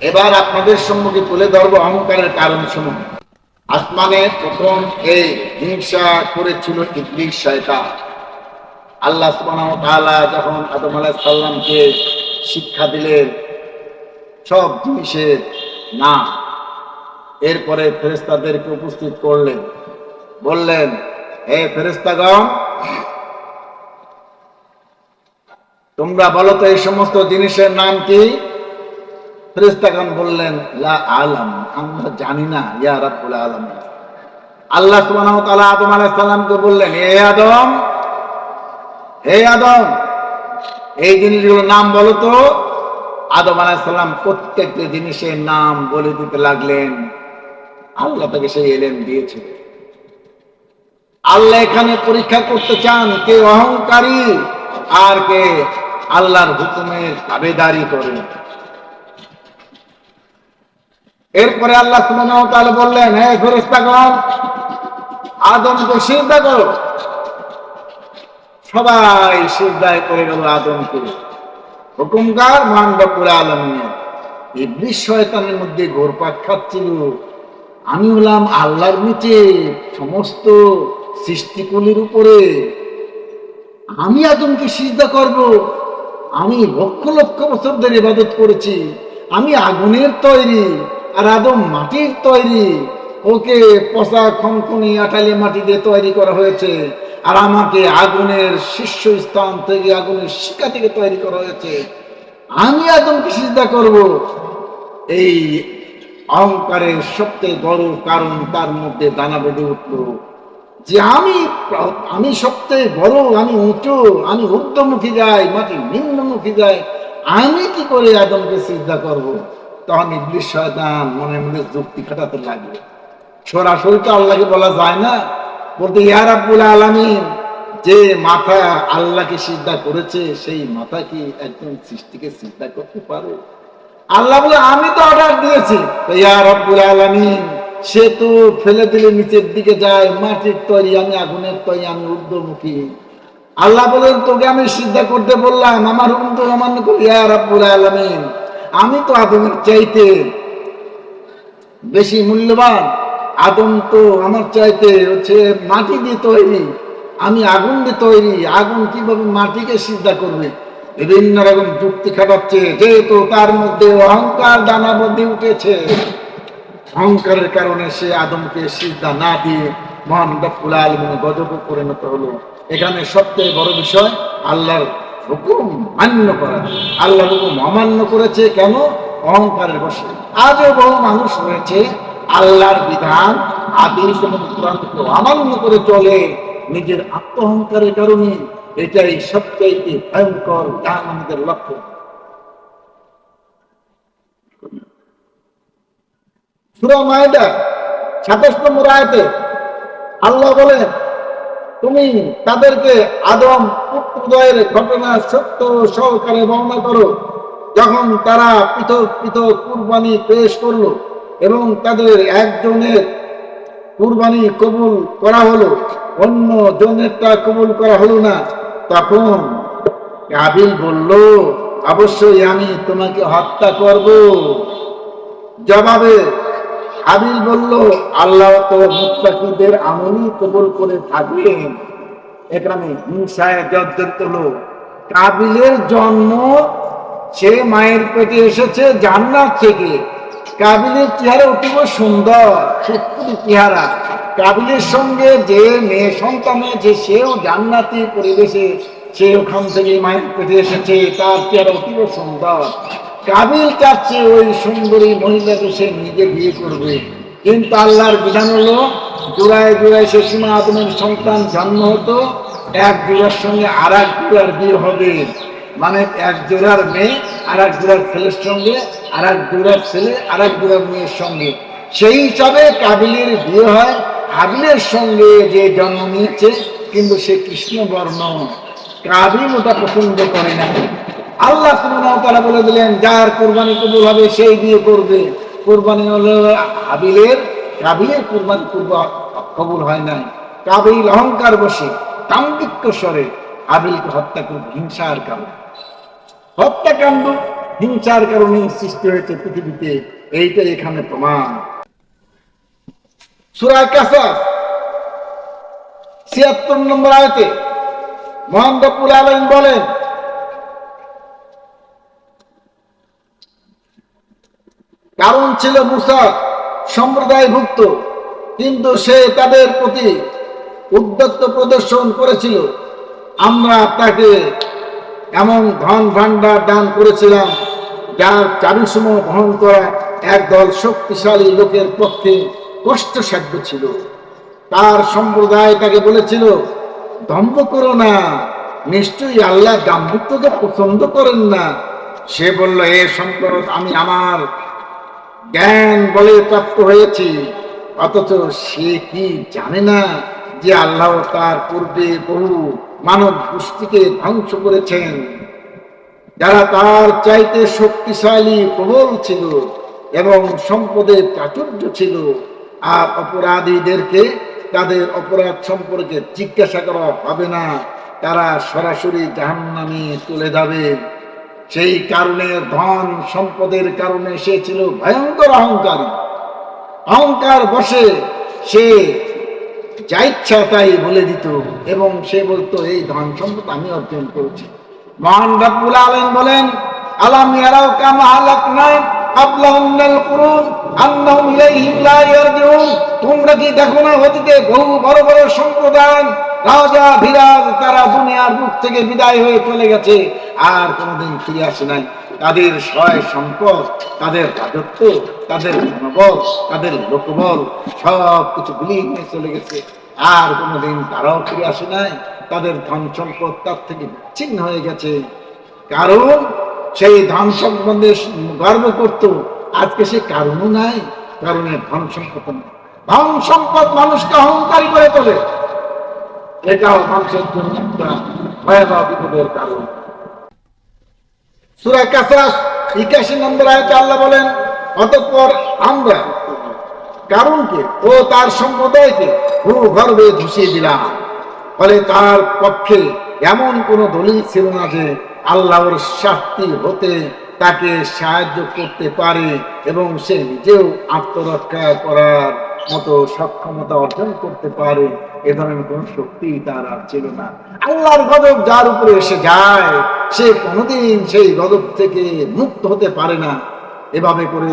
এবার আপনাদের সম্মুখে তুলে ধরবো অহংকারের কারণ সমূহ। আসমানে প্রথম এই হিংসা করেছিল ইবলিশ শয়তান। আল্লাহ সুবহানাহু তাআলা যখন আদম আলাইহিস সালামকে শিক্ষা দিলেন, সব জিনিসের নাম। এরপরে ফেরেশতাদেরকে উপস্থিত করলেন। বললেন, হে ফেরেশতাগণ, তোমরা বলো তো এই সমস্ত জিনিসের নাম কি? ফেরেশতাগণ বললেন, লা আলাম, আমরা জানি না, ইয়া রাব্বুল আলামিন। আল্লাহ সুবহানাহু তাআলা আদম আলাইহিস সালামকে বললেন হে আদম হে আদম, এই জিনিসগুলোর নাম বলো তো। আদম আলাইহিস সালাম প্রত্যেকটি জিনিসের নাম বলে দিতে লাগলেন। আল্লাহ তাকে সেই এলেন দিয়েছে আল্লাহ এখানে পরীক্ষা করতে চান, কে অহংকারী আর কে আল্লাহর হুকুমের দাবেদারি করে। এরপরে আল্লাহ তাআলা বললেন, হে ফেরেশতাগণ আদমকে সিজদা করো। সবাই সিজদায় করে গেল আদমকে। হুকুমকার রব্বুল আলামিন ইবলিস শয়তানের মধ্যে ঘোরপাক খাচ্ছিল। আমি হলাম আল্লাহর নিচে সমস্ত সৃষ্টিকুলির উপরে। আমি আদমকে সিজদা করব। আমি লক্ষ লক্ষ বছর ধরে ইবাদত করেছি। আমি আগুনের তৈরি। আর আদম মাটির তৈরি। ওকে পচা খনখনি আটালি মাটি দিয়ে তৈরি করা হয়েছে। আর আমাকে আগুনের শীর্ষ স্থান থেকে আগুনের শিকা থেকে তৈরি করা হয়েছে। আমি আদমকে সিজদা করব। এই অহংকারের সবচেয়ে বড় কারণ তার মধ্যে দানা বেঁধে উঠল। যে আমি আমি সবচেয়ে বড়, আমি উঁচু, আমি ঊর্ধ্বমুখী যাই, মাটি নিম্নমুখী যাই, আমি কি করে আদমকে সিদ্ধা করব? তখন ইবলিশ শয়তান মনের মধ্যে যুক্তি খাটাতে লাগবে সরাসরি তো আল্লাহকে বলা যায় না। বলতে, ইয়া রাব্বুল আলামিন, যে মাথা আল্লাহকে সিদ্ধা করেছে, সেই মাথা কি একজন সৃষ্টিকে সিদ্ধা করতে পারে? আল্লাহ বলে, আমি তো অর্ডার দিয়েছি। ইয়া রব্বুল আলামিন, সে তো ফেলে দিলে, নিচের দিকে যায়, মাটির তৈরি, আমি আগুনের তৈরি, আমি ঊর্ধ্বমুখী। আল্লাহ বলেন, তোকে আমি সিদ্ধা করতে বললাম। আমার হুকুম তো অমান্য করি ইয়া রব্বুল আলামিন আমি তো আদমের চাইতে বেশি মূল্যবান। আদম তো আমার চাইতে হচ্ছে মাটি দিয়ে তৈরি। আমি আগুন দিয়ে তৈরি। আগুন কীভাবে মাটিকে সিদ্ধা করবে? বিভিন্ন রকম যুক্তি খাটাচ্ছে, যেহেতু তার মধ্যে অহংকার দানা মধ্যে উঠেছে। অহংকারের কারণে সে আদমকে সিদ্ধা না দিয়ে মহান রব্বুল আলমিন গজব পরিণত হলো। এখানে সবচেয়ে বড় বিষয়, আল্লাহর হুকুম মান্য করা। আল্লাহর হুকুম অমান্য করেছে, কেন? অহংকারের বসে আজও বহু মানুষ রয়েছে, আল্লাহর বিধান অমান্য করে চলে। নিজের আত্ম অহংকারের কারণে এটাই সবচাইতে ভয়ঙ্কর আমাদের লক্ষ্য। সুরা মায়দা সাতাশ নম্বর আয়তে আল্লাহ বলেন তুমি তাদেরকে আদম পুত্রদয়ের ঘটনা সত্য সহকারে বর্ণনা করো। যখন তারা পৃথক পৃথক কুরবানি পেশ করল এবং তাদের একজনের কুরবানি কবুল করা হলো, অন্য জনেরটা কবুল করা হলো না, তখন কাবিল বলল, অবশ্যই আমি তোমাকে হত্যা করব। জবাবে হাবিল বলল, আল্লাহ তো মুত্তাকিদের আমলই কবুল করে থাকেন এখানে হিংসায় জর্জরিত হলো, কাবিলের জন্ম সে মায়ের পেটে এসেছে জান্নাত থেকে। কাবিলের চেহারা অতীব সুন্দর, সত্যি চেহারা। কাবিলের সঙ্গে যে মেয়ে সন্তান যে সেও জান্নাতি পরিবেশে সে ওখান থেকে মায়ের পেটে এসেছে, তার চেহারা অতীব সুন্দর। কাবিল চাচ্ছে ওই সুন্দরী মহিলাকে সে নিজে বিয়ে করবে। কিন্তু আল্লাহর বিধান হলো, জোড়ায় জোড়ায় সে সীমা আদমের সন্তান জন্ম হতো, এক জোড়ার সঙ্গে আর এক জোড়ার বিয়ে হবে। মানে এক জোড়ার মেয়ে আর এক জোড়ার ছেলের সঙ্গে আর এক জোড়ার ছেলে আর এক জোড়ার মেয়ের সঙ্গে। সেই হিসাবে কাবিলের বিয়ে হয় হাবিলের সঙ্গে যে জন্ম নিয়েছে, কিন্তু সে কৃষ্ণ বর্ণ কাবিল ওটা পছন্দ করে না। আল্লাহ তাআলা বলে দিলেন, যার কোরবানি কবুল হবে সেই বিয়ে করবে। কোরবানি হলো হাবিলের কাবিলের কোরবানি পূর্ব কবুল হয় নাই। কাবিল অহংকার বসে কাম্বিক্য স্বরে হাবিলকে হত্যা করবে হিংসার কারণে। হত্যাকাণ্ড, হিংসার কারণে সৃষ্টি হয়েছে পৃথিবীতে এইটা এখানে প্রমাণ। সুরা কাসাস ছিয়াত্তর নম্বর আয়তে মহান রব্বুল বলেন কারণ ছিল মুসা সম্প্রদায়ভুক্ত, কিন্তু সে তাদের প্রতি উদ্যত্ত প্রদর্শন করেছিল। আমরা তাকে এমন ধন ভাণ্ডার দান করেছিলাম, যার চাবিসমূহ বহন করা একদল শক্তিশালী লোকের পক্ষে কষ্টসাধ্য ছিল। তার সম্প্রদায় তাকে বলেছিল দম্ভ করো না, নিশ্চয়ই আল্লাহ দাম্ভিত্বকে পছন্দ করেন না। সে বলল, এ সম্পদ আমি আমার জ্ঞান বলে প্রাপ্ত হয়েছি। অথচ সে কি জানে না যে আল্লাহ তার পূর্বে বহু মানব গোষ্ঠীকে ধ্বংস করেছেন। যারা তার চাইতে শক্তিশালী, প্রবল ছিল এবং সম্পদের প্রাচুর্য ছিল, আর অপরাধীদেরকে তাদের অপরাধ সম্পর্কে জিজ্ঞাসা করা হবে না, তারা সরাসরি জাহান্নামে চলে যাবে। সেই কারণে ধন সম্পদের কারণে সে ছিল ভয়ঙ্কর অহংকারী। অহংকার বসে সে যা ইচ্ছা তাই বলে দিত এবং সে বলতো, এই ধন সম্পদ আমি অর্জন করেছি। মহান রব্বুল আলম বলেন, আলাম ইয়ারাও কামা হালাকনা আবলাহুন্নাল কুরুন আন্নাহুম ইলাইহিম লা ইয়ারজিউন? কি দেখো না অতীতে বহু বড় বড় সম্প্রদায়, রাজা, বিরাজ, তারা দুনিয়ার বুক থেকে বিদায় হয়ে চলে গেছে। আর কোনোদিন ফিরে আসে নাই। তাদের সয় সম্পদ, তাদের রাজত্ব, তাদের মনোবল তাদের লোকবল, সব কিছু বিলীন হয়ে চলে গেছে। আর কোনোদিন তারাও ফিরে আসে নাই। তাদের ধন সম্পদ তার থেকে বিচ্ছিন্ন হয়ে গেছে। কারণ সেই ধন সম্বন্ধে গর্ব করত আজকে সে কারণও নাই, কারণে ধন সম্পদ নেই। ধন সম্পদ মানুষকে অহংকারী করে তোলে। এটাও মানুষের জন্য একটা ভয়াবহ বিপদের কারণ। সুরা কাসাস একাশি নম্বর আয়তে আল্লাহ বলেন, অতঃপর আমরা কারণকে ও তার সম্প্রদায়কে ভূগর্ভে ধুসিয়ে দিলাম। ফলে তার পক্ষে এমন কোনো দলিল ছিল না যে আল্লাহর শাস্তি হতে তাকে সাহায্য করতে পারে এবং সে নিজেও আত্মরক্ষা করার মতো সক্ষমতা অর্জন করতে পারে, এ ধরনের কোন শক্তি তার আর ছিল না। আল্লাহর গজব যার উপরে এসে যায়, সে কোনোদিন সেই গজব থেকে মুক্ত হতে পারে না। এভাবে করে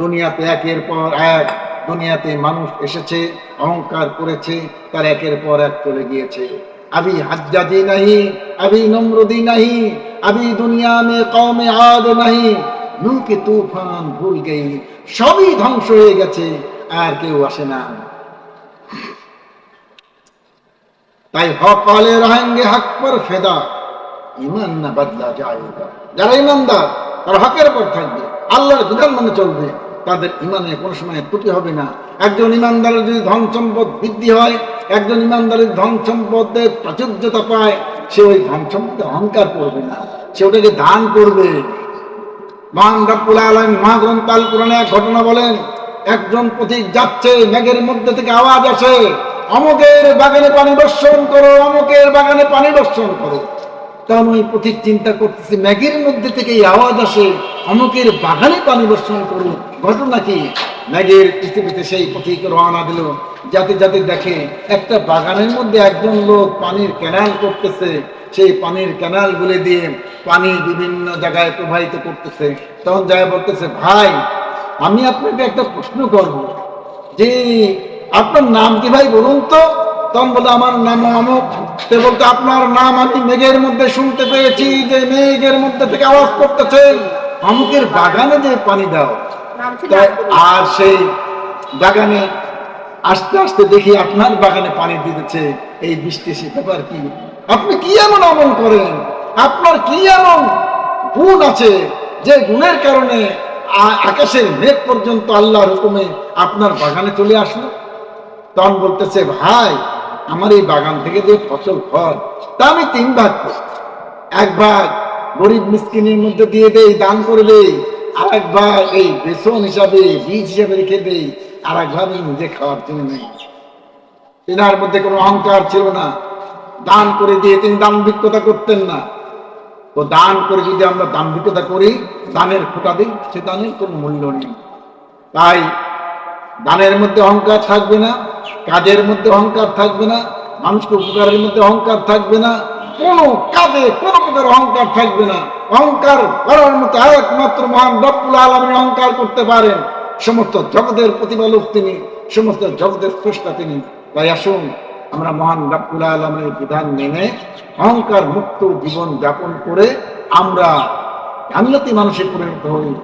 দুনিয়াতে একের পর এক, দুনিয়াতে মানুষ এসেছে, অহংকার করেছে, তার একের পর এক চলে গিয়েছে। अभी हज्जादी नहीं अभी नमरुदी नहीं अभी दुनिया में कौम आद नहीं নূ কে তুফান ভুল গেই সবই ধ্বংস হয়ে গেছে আর কেউ আসে না তাই হক আলে রহেঙ্গে হক পর ফেদা ইমান না বদলা যায়গা যারা ইমানদার তারা হকের পর থাকবে আল্লাহর বিধান মানে চলবে তাদের ইমানে কোনো সময় ত্রুটি হবে না। একজন ইমানদারের যদি ধন সম্পদ বৃদ্ধি হয়, একজন ইমানদারের ধন সম্পদের প্রাচুর্যতা পায়, সে ওই ধন সম্পদে অহংকার করবে না। সে ওটাকে দান করবে। মহান রব্বুল আলম এক ঘটনা বলেন, একজন পথিক যাচ্ছে, মেঘের মধ্যে থেকে আওয়াজ আসে অমুকের বাগানে পানি বর্ষণ করো অমুকের বাগানে পানি বর্ষণ করো। তখন ওই পথিক চিন্তা করতেছে, ম্যাগের মধ্যে থেকে এই আওয়াজ আসে, অমুকের বাগানে পানি বর্ষণ করুন ঘটনা কি? ম্যাগের পৃথিবীতে সেই পথিক রওনা দিল, যাতে যাতে দেখে একটা বাগানের মধ্যে একজন লোক পানির ক্যানাল করতেছে। সেই পানির ক্যানাল গুলে দিয়ে পানি বিভিন্ন জায়গায় প্রবাহিত করতেছে। তখন যায় বলতেছে, ভাই, আমি আপনাকে একটা প্রশ্ন করব। যে আপনার নাম কি ভাই বলুন তো? তখন বলে আমার নাম অমুক। সে বলতে আপনার নাম আমি মেঘের মধ্যে শুনতে পেয়েছি যে মেঘের মধ্যে থেকে আওয়াজ করতেছে অমুকের বাগানে যে পানি দাও। আর সেই বাগানে আস্তে আস্তে দেখি আপনার বাগানে পানি দিতেছে এই বৃষ্টি সে ব্যাপার কি। আপনি কি এমন আমল করেন? আপনার কি এমন গুণ আছে যে গুণের কারণে আকাশের মেঘ পর্যন্ত আল্লাহর হুকুমে আপনার বাগানে চলে আসলো? তখন বলতেছে ভাই আমার এই বাগান থেকে যে ফসল ফল, তা আমি তিন ভাগ করি। এক ভাগ গরিব মিসকিনের মধ্যে দিয়ে দেই, দান করে দেই, আর এক ভাগ এই বেসন হিসাবে, বীজ হিসাবে রেখে দেই, আর এক ভাগ নিজে খাওয়ার জন্য নেই। তেনার মধ্যে কোনো অহংকার ছিল না। দান করে দিয়ে তিনি দাম দাম্ভিকতা করতেন না। তো দান করে যদি আমরা দাম দাম্ভিকতা করি, দানের খোটা দিই, সে দানের কোনো মূল্য নেই। তাই দানের মধ্যে অহংকার থাকবে না কাজের মধ্যে অহংকার থাকবে না? মানুষকে উপকারের মধ্যে অহংকার থাকবে না? কোনো কাজে, কোনো প্রকার অহংকার থাকবে না। অহংকার করার মতো একমাত্র মহান রব্বুল আলমী অহংকার করতে পারেন। সমস্ত জগতের প্রতিপালক তিনি, সমস্ত জগতের স্রষ্টা তিনি। তাই আসুন, আমরা মহান রব্বুল আলমের বিধান মেনে অহংকার মুক্ত জীবন যাপন করে আমরা জান্নাতি মানুষে পরিণত হই।